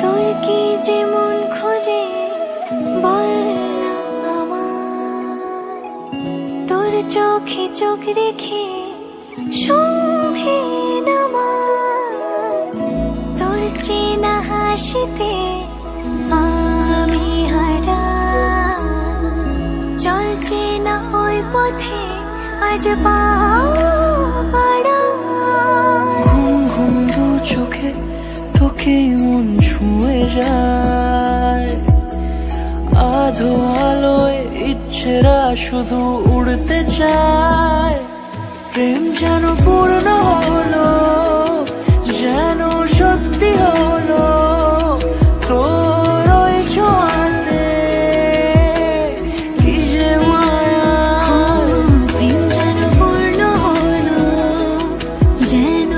তোর কি যে খোঁজে? বল তোর চোখে চোখ রেখে সন্ধে নামার। তোর চেনা হাসিতে আমি হারা চল চেনা ওই পথে আজ দু চোখে, তোকে মন ছুঁয়ে যায়। আধো আলোয় ইচ্ছেরা শুধু উড়তে চায়। প্রেম যেন পূর্ণ হলো, যেন সত্যি হলো হ্যাঁ, হলো, যেন